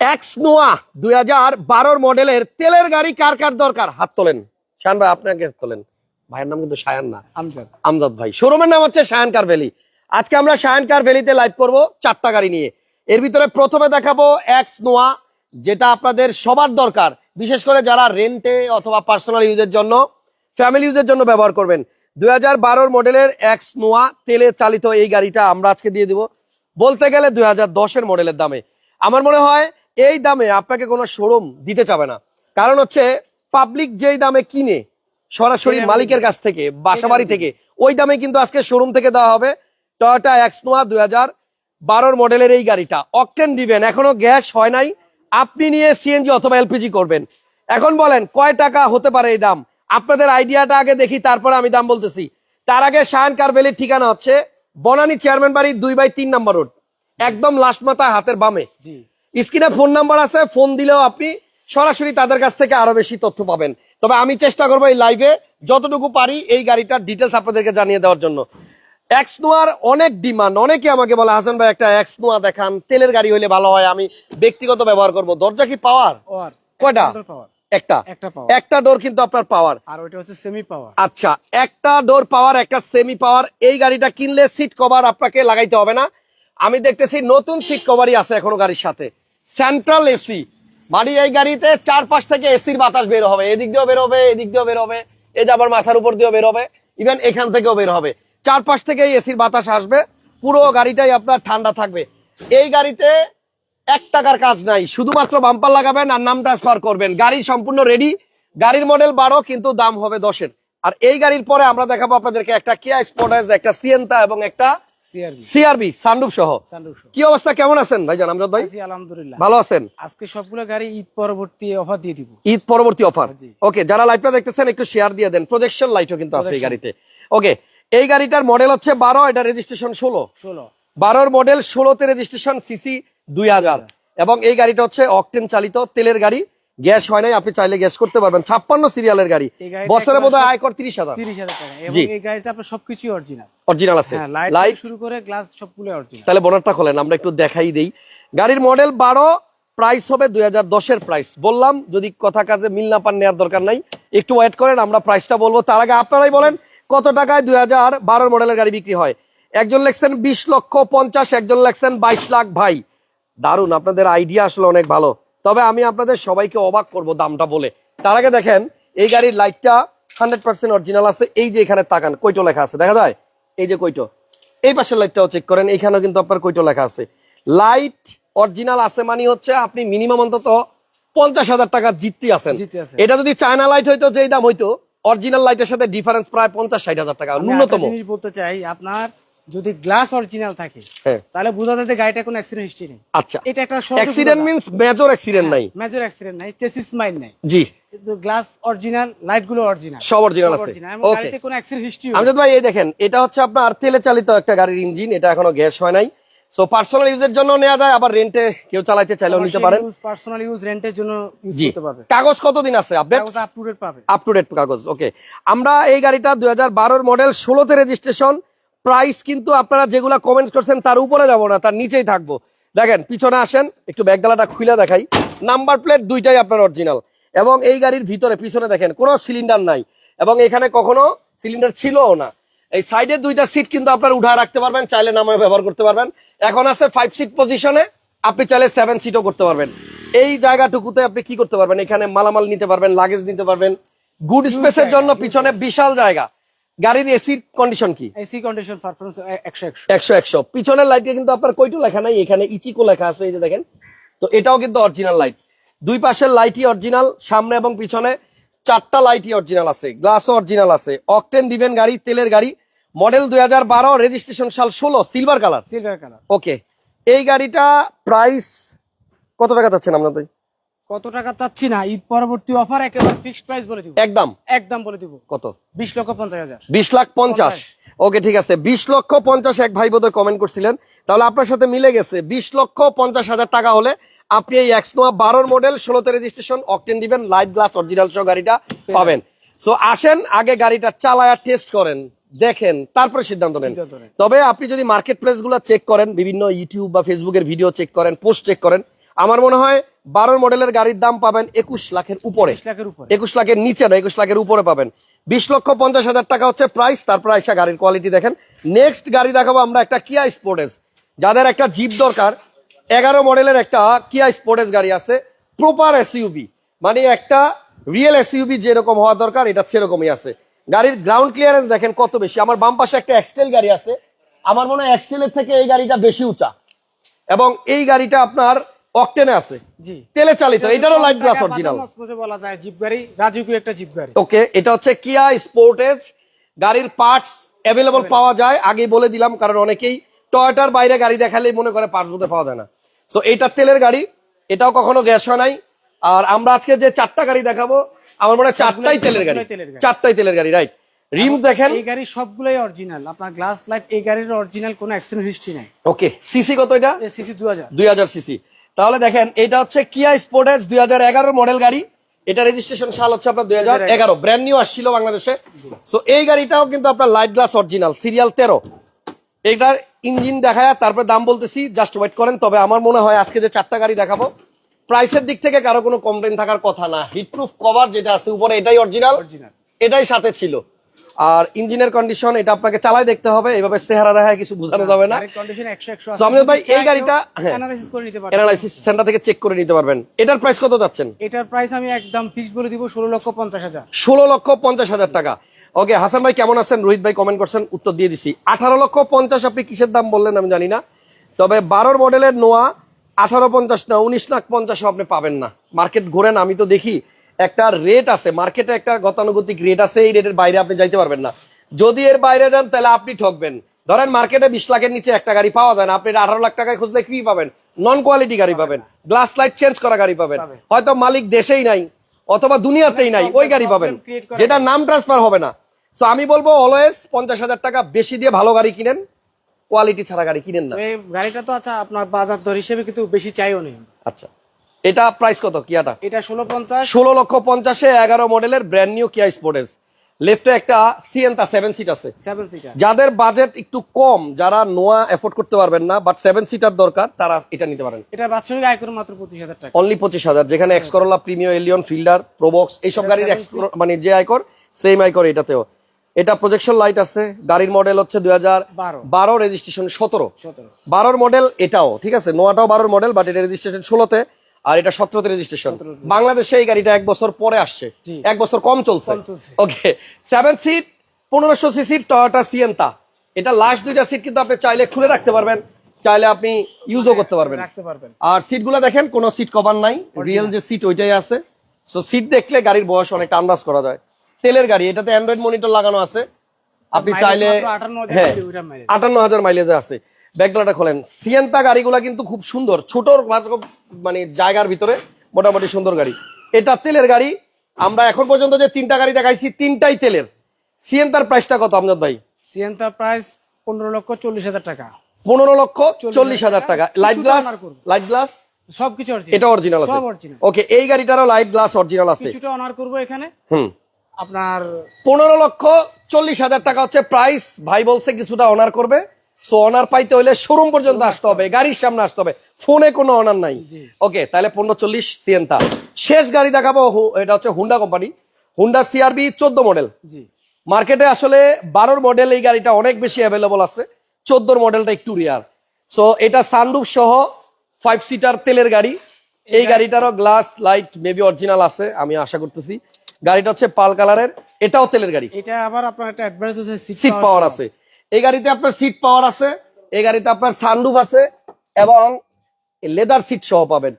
X নোয়া দুই হাজার বারোর মডেলের তেলের গাড়ি কার কার দরকার? হাত তোলেন। শায়ান ভাই আপনাকে তোলেন। ভাইয়ের নাম কিন্তু শায়ান না। আমজাদ। ভাই। শোরুমের নাম হচ্ছে শায়ান কার ভ্যালি। আজকে আমরা শায়ান কার ভ্যালিতে লাইভ করব চারটা গাড়ি নিয়ে। এর ভিতরে প্রথমে দেখাবো এক্স নোয়া যেটা আপনাদের সবার দরকার। বিশেষ করে যারা রেন্টে অথবা পার্সোনাল ইউজের জন্য ফ্যামিলি ইউজের জন্য ব্যবহার করবেন। দুই হাজার বারোর মডেলের এক্স নোয়া তেলে চালিত এই গাড়িটা আমরা আজকে দিয়ে দিব। বলতে গেলে দুই হাজার দশের মডেলের দামে। আমার মনে হয় এই দামে আপনাকে কোনো শোরুম দিতে চাবে না। কারণ হচ্ছে পাবলিক যেই দামে কিনে সরাসরি মালিকের কাছ থেকে বাসাবাড়ি থেকে ওই দামে কিন্তু আজকে শোরুম থেকে দেওয়া হবে টয়োটা এক্স নোয়া দুই হাজার বারোর মডেলের এই গাড়িটা। অকটেন দিবেন এখনও গ্যাস হয় নাই। আপনি নিয়ে সিএনজি অথবা এলপিজি করবেন। এখন বলেন কয় টাকা হতে পারে এই দাম? আপনাদের আইডিয়াটা আগে দেখি তারপরে আমি দাম বলতেছি। তার আগে শায়ন কারবেলির ঠিকানা হচ্ছে বনানী চেয়ারম্যান বাড়ি দুই বাই তিন নম্বর রোড একদম লাস্ট মাথা হাতের বামে। স্ক্রিনে ফোন নাম্বার আছে ফোন দিলেও আপনি সরাসরি তাদের কাছ থেকে আরও বেশি তথ্য পাবেন। তবে আমি চেষ্টা করব এই লাইভে যতটুকু পারি এই গাড়িটার ডিটেলস আপনাদেরকে জানিয়ে দেওয়ার জন্য। এক্স নোয়ার অনেক ডিমান্ড অনেকে আমাকে বলে হাসান ভাই একটা এক্স নোয়া দেখান তেলের গাড়ি হলে ভালো হয় আমি ব্যক্তিগত ব্যবহার করব। দরজা কি পাওয়ার ওয়ার কয়টা? একটা একটা। একটা ডোর কিন্তু আপনার পাওয়ার আর ওইটা হচ্ছে সেমি পাওয়ার আচ্ছা একটা ডোর পাওয়ার একটা সেমি পাওয়ার এই গাড়িটা কিনলে সিট কভার আপনাকে লাগাইতে হবে না। আমি দেখতেছি নতুন সিট কভারই আছে এখনও গাড়ির সাথে। সেন্ট্রাল এসি মানে এই গাড়িতে চার পাশ থেকে এসির বাতাস বের হবে। এদিক দিয়েও বের হবে, এদিক দিয়েও বের হবে। এই যে আবার মাথার উপর দিয়েও বের হবে। ইভেন এখান থেকেও বের হবে। চার পাশ থেকে এসির বাতাস আসবে। পুরো গাড়িটাই আপনার ঠান্ডা থাকবে। এই গাড়িতে এক টাকার কাজ নাই। শুধুমাত্র বাম্পার লাগাবেন আর নাম ট্রান্সফার করবেন। গাড়ি সম্পূর্ণ রেডি গাড়ির মডেল বারো, কিন্তু দাম হবে দশের। আর এই গাড়ির পরে আমরা দেখাবো আপনাদেরকে একটা কিয়া স্পোর্টাস একটা সিয়েন্তা এবং একটা সিআরবি। সানরুফ সহ। কি অবস্থা? কেমন আছেন ভাইজান আমজাদ ভাই? আলহামদুলিল্লাহ। ভালো আছেন? আজকে সবগুলো গাড়ি ঈদ পরবর্তী অফার দিয়ে দিব। ঈদ পরবর্তী অফার ওকে যারা লাইভটা দেখতেছেন একটু শেয়ার দিয়ে দেন। প্রজেকশন লাইটও কিন্তু আছে এই গাড়িতে। ওকে এই গাড়িটার মডেল হচ্ছে বারো এটা রেজিস্ট্রেশন ষোলো। ষোলো। বারোর মডেল ষোলোতে রেজিস্ট্রেশন সিসি দুই হাজার। এবং এই গাড়িটা হচ্ছে অকটেন চালিত তেলের গাড়ি। গ্যাস হয় নাই আপনি চাইলে গ্যাস করতে পারবেন। ছাপ্পান্ন সিরিয়ালের গাড়ি। বছরে বোধ হয় আয়কর তিরিশ হাজার। তিরিশ হাজার টাকা। এবং এই গাড়িতে আপনার সবকিছুই অরিজিনাল অরিজিনাল আছে। হ্যাঁ লাইট লাইট শুরু করে গ্লাস সবগুলো অরিজিনাল তাহলে বনারটা খোলেন আমরা একটু দেখাই দেই। গাড়ির মডেল বারো প্রাইস হবে দুই হাজার দশের প্রাইস বললাম যদি কথা কাজে মিল না পান নেওয়ার দরকার নাই। একটু ওয়েট করেন আমরা প্রাইসটা বলব। তার আগে আপনারাই বলেন কত টাকায় দুই হাজার মডেলের গাড়ি বিক্রি হয়? একজন লেখছেন বিশ লক্ষ পঞ্চাশ একজন লেখছেন বাইশ লাখ ভাই। দারুণ আপনাদের আইডিয়া আসলে অনেক ভালো। তবে আমি আপনাদের সবাইকে অবাক করব দামটা বলে। তার আগে দেখেন এই গাড়ির লাইটটা হান্ড্রেড পার্সেন্ট অরিজিনাল আছে। এই যে এখানে তাকান কইটো লেখা আছে দেখা যায়? এই যে কইটো। এই পাশের লাইটটাও চেক করেন এইখানেও কিন্তু আপনার কইটো লেখা আছে। লাইট অরিজিনাল আছে মানে হচ্ছে আপনি মিনিমাম অন্তত পঞ্চাশ হাজার টাকা জিততে আছেন। এটা যদি চায়না লাইট হইতো যেই দাম হইতো অরিজিনাল লাইটের সাথে ডিফারেন্স প্রায় পঞ্চাশ ষাট হাজার টাকা ন্যূনতম। বলতে চাই আপনার যদি গ্লাস অরিজিনাল থাকে হ্যাঁ। তাহলে বোঝা যায় যে গাড়িটা কোনো অ্যাক্সিডেন্ট হিস্ট্রি নেই। আচ্ছা। এটা একটা অ্যাক্সিডেন্ট মিনস মেজর অ্যাক্সিডেন্ট নাই। মেজর অ্যাক্সিডেন্ট নাই চেসিস মাইন নাই। জি। কিন্তু গ্লাস অরিজিনাল লাইটগুলো অরিজিনাল সব অরিজিনাল আছে ওকে গাড়িতে কোনো অ্যাক্সিডেন্ট হিস্ট্রি আমজাদ ভাই এই দেখেন এটা হচ্ছে আপনার তেলে চালিত একটা গাড়ির ইঞ্জিন এটা এখনও গ্যাস হয় নাই। সো পার্সোনাল ইউজের জন্য নেওয়া যায় আবার রেন্টে কেউ চালাইতে চাইলেও নিতে পারেন। পার্সোনাল ইউজ রেন্টের জন্য ইউজ করতে পারবে। কাগজ কতদিন আছে আপডেট কাগজ আপ টু ডেট পাবে। আপ টু ডেট কাগজ ওকে আমরা এই গাড়িটা দুই হাজার বারোর মডেল ষোলোতে রেজিস্ট্রেশন প্রাইস কিন্তু আপনারা যেগুলা কমেন্ট করছেন তার উপরে যাব না তার নিচেই থাকব। দেখেন পিছনে আসেন একটু ব্যাগডালাটা খুলে দেখাই। নাম্বার প্লেট দুইটাই আপনার অরিজিনাল এবং এই গাড়ির ভিতরে পিছনে দেখেন কোনো সিলিন্ডার নাই। এবং এখানে কখনো সিলিন্ডার ছিলও না। এই সাইডে দুইটা সিট কিন্তু আপনার উঠা রাখতে পারবেন চাইলে নামে ব্যবহার করতে পারবেন। এখন আছে ফাইভ সিট পজিশনে আপনি চাইলে সেভেন সিটও করতে পারবেন। এই জায়গাটুকুতে আপনি কি করতে পারবেন? এখানে মালামাল নিতে পারবেন লাগেজ নিতে পারবেন। গুড স্পেসের জন্য পিছনে বিশাল জায়গা। গাড়ির এসির কন্ডিশন কি? এসি কন্ডিশন পারফরম্যান্স 100 100 একশো। একশো পিছনের লাইটে কিন্তু আপনার কইটো লেখা নাই এখানে ইচিকো লেখা আছে এই যে দেখেন। তো এটাও কিন্তু অরিজিনাল লাইট দুই পাশের লাইটই অরিজিনাল সামনে এবং পিছনে চারটা লাইটই অরিজিনাল আছে গ্লাসও অরিজিনাল আছে। অকটেন দিবেন গাড়ি তেলের গাড়ি মডেল দুই হাজার বারো রেজিস্ট্রেশন সাল ষোলো silver colour silver colour okay এই গাড়িটা প্রাইস কত টাকা যাচ্ছেন আপনাদের? কত টাকা চাচ্ছি না? ঈদ পরবর্তী অফার একেবারে ফিক্সড প্রাইস বলে দিব। একদম? একদম বলে দিব। কত? 20 লক্ষ 50 হাজার। বিশ লাখ পঞ্চাশ। ওকে ঠিক আছে। বিশ লক্ষ পঞ্চাশ এক ভাই বোধহয় কমেন্ট করছিলেন। তাহলে আপনার সাথে মিলে গেছে। বিশ লক্ষ পঞ্চাশ হাজার টাকা হলে আপনি এই এক্সনোয়া বারোর মডেল ষোলোতে রেজিস্ট্রেশন অকটেন দিবেন লাইট গ্লাস অরিজিনাল সহ গাড়িটা পাবেন। সো আসেন আগে গাড়িটা চালায়া টেস্ট করেন দেখেন তারপরে সিদ্ধান্ত নেন। সিদ্ধান্ত নেন। তবে আপনি যদি মার্কেট প্লেসগুলো চেক করেন বিভিন্ন ইউটিউব বা ফেসবুকের ভিডিও চেক করেন পোস্ট চেক করেন আমার মনে হয় বারোর মডেলের গাড়ির দাম পাবেন একুশ লাখের উপরে। বিশ লাখের উপরে। একুশ লাখের নিচে না একুশ লাখের উপরে পাবেন। বিশ লক্ষ পঞ্চাশ হাজার টাকা হচ্ছে প্রাইস তারপর আইসা গাড়ির কোয়ালিটি দেখেন। নেক্সট গাড়ি দেখাবো আমরা একটা কিয়া স্পোর্টেস যাদের একটা জিপ দরকার এগারো মডেলের একটা কিয়া স্পোর্টেস গাড়ি আছে প্রপার এসইউবি মানে একটা রিয়েল এসইউবি যেরকম হওয়া দরকার এটা সেরকমই আছে। গাড়ির গ্রাউন্ড ক্লিয়ারেন্স দেখেন কত বেশি। আমার বাম পাশে একটা এক্সটেল গাড়ি আছে। আমার মনে হয় এক্সটেলের থেকে এই গাড়িটা বেশি উঁচা। এবং এই গাড়িটা আপনার অকটেনে আছে। জি। তেলে চালিত এটারও লাইট গ্লাস অরিজিনাল বলা যায় জিপ গাড়ি রাজুকি একটা জিপ গাড়ি। ওকে এটা হচ্ছে কিয়া স্পোর্টেজ গাড়ির পার্টস অ্যাভেলেবল পাওয়া যায়। আগেই বলে দিলাম কারণ অনেকেই টয়টার বাইরে গাড়ি দেখালেই মনে করে পার্টস বোধহয় পাওয়া যায় না। সো এটা তেলের গাড়ি এটাও কখনো গ্যাস হয় নাই। আর আমরা আজকে যে চারটা গাড়ি দেখাবো আমার মনে হয় চারটাই তেলের গাড়ি। চারটাই তেলের গাড়ি রাইট রিমস দেখেন। এই গাড়ি সবগুলোই অরিজিনাল আপনার গ্লাস লাইট এই গাড়ির অরিজিনাল কোনো অ্যাক্সিডেন্ট হিস্ট্রি নাই। ওকে সিসি কত এটা? সিসি দু হাজার। দুই হাজার সিসি তাহলে দেখেন এটা হচ্ছে কিয়া স্পোর্টেজ দুই হাজার এগারো মডেল গাড়ি। এটা রেজিস্ট্রেশন সাল হচ্ছে আপনার দুই হাজার এগারো। ব্র্যান্ড নিউ আসছিল বাংলাদেশে। সো এই গাড়িটাও কিন্তু আপনার লাইট গ্লাস অরিজিনাল সিরিয়াল তেরো। এটার ইঞ্জিন দেখায় তারপরে দাম বলতেছি জাস্ট ওয়েট করেন তবে আমার মনে হয় আজকে যে চারটা গাড়ি দেখাবো প্রাইসের দিক থেকে কারও কোনো কমপ্লেন থাকার কথা না। হিটপ্রুফ কভার যেটা আছে উপরে এটাই অরিজিনাল অরিজিনাল এটাই সাথে ছিল। আর ইঞ্জিনের কন্ডিশন এটা আপনাকে চালাই দেখতে হবে এভাবে চেহারা দেখায় কিছু বোঝানো যাবে না। আমজাদ ভাই, এই গাড়িটা-। অ্যানালাইসিস করে নিতে অ্যানালাইসিস সেন্টার থেকে চেক করে নিতে পারবেন। এটার প্রাইস কত যাচ্ছেন? এটার প্রাইস আমি একদম ফিক্স বলে দিব ষোলো লক্ষ পঞ্চাশ হাজার। ষোলো লক্ষ পঞ্চাশ হাজার টাকা। ওকে হাসান ভাই কেমন আছেন? রোহিত ভাই কমেন্ট করছেন উত্তর দিয়ে দিছি। আঠারো লক্ষ পঞ্চাশ আপনি কিসের দাম বললেন আমি জানি না। তবে বারোর মডেলের নোয়া আঠারো পঞ্চাশ না উনিশ লাখ পঞ্চাশও আপনি পাবেন না। মার্কেট ঘোরেন আমি তো দেখি। একটা রেট আছে মার্কেটে একটা গতানুগতিক রেট আছে এই রেটের বাইরে আপনি যাইতে পারবেন না। যদি এর বাইরে যান তাহলে আপনি ঠকবেন। ধরেন মার্কেটে বিশ লাখের নিচে একটা গাড়ি পাওয়া যায় না আপনি আঠারো লাখ টাকায় খুঁজলে কি পাবেন? নন কোয়ালিটি গাড়ি পাবেন গ্লাস লাইট চেঞ্জ করা গাড়ি পাবেন। হয়তো মালিক দেশেই নাই অথবা দুনিয়াতেই নাই ওই গাড়ি পাবেন। যেটা নাম ট্রান্সফার হবে না। তো আমি বলব অলওয়েজ পঞ্চাশ হাজার টাকা বেশি দিয়ে ভালো গাড়ি কিনেন কোয়ালিটি ছাড়া গাড়ি কিনেন না। গাড়িটা তো আচ্ছা আপনার বাজার দর হিসেবে কিন্তু বেশি চাইও নেই আচ্ছা। এটা প্রাইস কত কিয়াটা? এটা ষোলো পঞ্চাশ। ষোলো লক্ষ পঞ্চাশে এগারো মডেলের ব্র্যান্ড নিউ কিয়া স্পোর্টেস লেফটে একটা সিএনটা সেভেন সিট আছে। যাদের বাজেট একটু কম যারা নোয়া এফোর্ড করতে পারবেন না বাট সেভেন সিটার দরকার তারা এটা নিতে পারেন। এটা বাৎসরিক আয় করে মাত্র পঁচিশ হাজার টাকা। অনলি পঁচিশ হাজার যেখানে X Corolla premier Allion Fielder Probox এইসব গাড়ির মানে যে আয়কর সেম আয়কর এটাতেও। এটা প্রজেকশন লাইট আছে গাড়ির মডেল হচ্ছে দুই হাজার বারো। বারো রেজিস্ট্রেশন সতেরো। সতেরো। বারোর মডেল এটাও ঠিক আছে? নোয়াটাও বারোর মডেল বাট এটা রেজিস্ট্রেশন ষোলোতে। আর এটা সতেরোতে রেজিস্ট্রেশন বাংলাদেশে এই গাড়িটা এক বছর পরে আসছে। এক বছর কম চলছে। ওকে সেভেন সিট পনেরোশো সিসির টয়োটা সিয়েন্তা এটা লাস্ট দুইটা সিট কিন্তু আপনি চাইলে খুলে রাখতে পারবেন চাইলে আপনি ইউজও করতে পারবেন। আর সিটগুলো দেখেন কোনো সিট কভার নাই। রিয়েল যে সিট ওইটাই আছে। সো সিট দেখলে গাড়ির বয়স অনেকটা আন্দাজ করা যায়। তেলের গাড়ি এটাতে অ্যান্ড্রয়েড মনিটর লাগানো আছে। আপনি চাইলে হ্যাঁ আটান্ন হাজার মাইলেজে আছে। ব্যাকলাটা খোলেন। সিয়েন্তা গাড়িগুলা কিন্তু খুব সুন্দর। ছোটর মানে জায়গার ভিতরে মোটামুটি সুন্দর গাড়ি। এটা তেলের গাড়ি। আমরা এখন পর্যন্ত যে তিনটা গাড়ি দেখাইছি তিনটাই তেলের। সিয়েন্তার প্রাইসটা কত আমজাদ ভাই? সিএনটা প্রাইস পনেরো লক্ষ চল্লিশ হাজার টাকা। পনেরো লক্ষ চল্লিশ হাজার টাকা। লাইট গ্লাস লাইট গ্লাস সবকিছু অরিজিনাল এটা অরিজিনাল আছে। ওকে এই গাড়িটারও লাইট গ্লাস অরিজিনাল আছে। কিছুটা অনার করব এখানে। হুম। আপনার পনেরো লক্ষ চল্লিশ হাজার টাকা হচ্ছে প্রাইস ভাই বলছে কিছুটা অনার করবে। সো অনার পাইতে হলে শোরুম পর্যন্ত আসতে হবে গাড়ির সামনে আসতে হবে। ফোনে কোনো অনার নাই। ওকে তাহলে পনেরো চল্লিশ সিএনতা শেষ গাড়ি দেখাবো এটা হচ্ছে হুন্ডা কোম্পানি হুন্ডা সিআরবি চোদ্দ মডেল মার্কেটে আসলে বারোর মডেল এই গাড়িটা অনেক বেশি অ্যাভেলেবল আছে। চোদ্দোর মডেলটা একটু রিয়ার সো এটা সানরুফ সহ ফাইভ সিটার তেলের গাড়ি। এই গাড়িটারও গ্লাস লাইট মেবি অরিজিনাল আছে আমি আশা করতেছি। গাড়িটা হচ্ছে পাল কালারের এটাও তেলের গাড়ি। এটা আবার আপনার একটা হচ্ছে সিট পাওয়ার আছে। এই গাড়িতে আপনার সিট পাওয়ার আছে এই গাড়িতে আপনার সানরুফ আছে এবং লেদার সিট সহ পাবেন।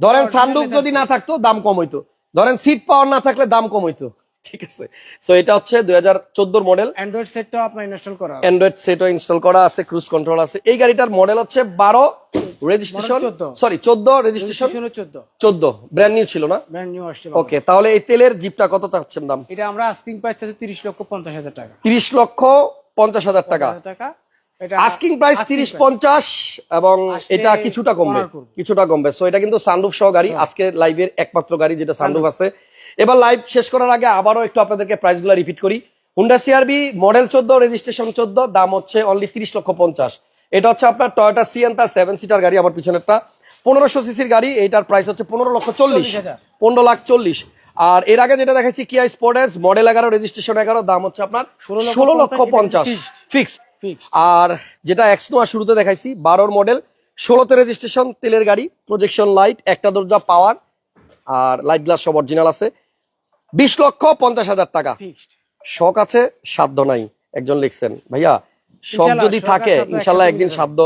ধরেন সানরুফ যদি না থাকতো দাম কম হইতো। ধরেন সিট পাওয়ার না থাকলে দাম কম হইতো। ঠিক আছে? সো এটা হচ্ছে দুই হাজার চোদ্দোর মডেল অ্যান্ড্রয়েড সেটটাও আপনার ইনস্টল করা অ্যান্ড্রয়েড সেটও ইনস্টল করা আছে ক্রুজ কন্ট্রোল আছে। এই গাড়িটার মডেল হচ্ছে বারো রেজিস্ট্রেশন 14 সরি চোদ্দ রেজিস্ট্রেশন Registration হলো 14 চোদ্দ। ব্র্যান্ড নিউ ছিল না? ব্র্যান্ড নিউ আসছে ওকে তাহলে এই তেলের জিপটা কত চাচ্ছেন দাম? এটা আমরা আস্কিং প্রাইস আছে 30 লক্ষ 50 হাজার টাকা। তিরিশ লক্ষ পঞ্চাশ হাজার টাকা। আস্কিং প্রাইস তিরিশ পঞ্চাশ এবং এটা কিছুটা কমবে কিছুটা কমবে। সো এটা কিন্তু সানরুফ সহ গাড়ি। আজকে লাইভের একমাত্র গাড়ি যেটা সানরুফ আছে। এবার লাইভ শেষ করার আগে আবারও একটু আপনাদেরকে প্রাইসগুলো রিপিট করি হুন্ডা সিআরবি মডেল চোদ্দ রেজিস্ট্রেশন চোদ্দ দাম হচ্ছে অনলি তিরিশ লক্ষ পঞ্চাশ। এটা হচ্ছে আপনার টয়োটা সিএনটা সেভেন সিটার গাড়ি আমার পিছনেরটা। পনেরোশো সিসির গাড়ি এইটার প্রাইস হচ্ছে পনেরো লক্ষ চল্লিশ। পনেরো লাখ চল্লিশ। আর এর আগে যেটা দেখাচ্ছি কিয়া স্পোর্টেস মডেল এগারো রেজিস্ট্রেশন এগারো দাম হচ্ছে আপনার ষোলো লক্ষ পঞ্চাশ। ফিক্সড আর যেটা এক্সনোয়া শুরুতে দেখাইছি বারোর মডেল ষোলোতে রেজিস্ট্রেশন তেলের গাড়ি প্রজেকশন লাইট একটা দরজা পাওয়ার আর লাইট গ্লাস সব অরিজিনাল আছে। বিশ লক্ষ পঞ্চাশ হাজার টাকা। শখ আছে সাধ্য নাই একজন লিখছেন। ভাইয়া শখ যদি থাকে ইনশাল্লাহ একদিন সাধ্য।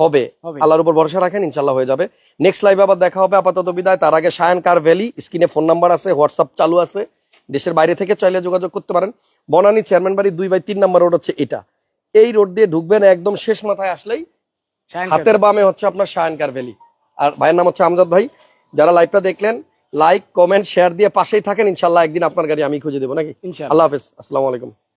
হবে। আল্লাহর উপর ভরসা রাখেন ইনশাল্লাহ হয়ে যাবে। নেক্সট লাইভ আবার দেখা হবে। আপাতত বিদায়। তার আগে সায়ন কার ভ্যালি স্ক্রিনে ফোন নাম্বার আছে হোয়াটসঅ্যাপ চালু আছে। দেশের বাইরে থেকে চাইলে যোগাযোগ করতে পারেন। বনানী চেয়ারম্যান বাড়ি দুই বাই তিন নাম্বার রোড হচ্ছে এটা। এই রোড দিয়ে ঢুকবেন একদম শেষ মাথায় আসলেই হাতের বামে হচ্ছে আপনার সায়ন কার ভ্যালি আর ভাইয়ের নাম হচ্ছে আমজাদ ভাই। যারা লাইভটা দেখলেন লাইক কমেন্ট শেয়ার দিয়ে পাশেই থাকেন। ইনশাল্লাহ একদিন আপনার গাড়ি আমি খুঁজে দেবো নাকি? আল্লাহ হাফেজ। আসসালামু আলাইকুম।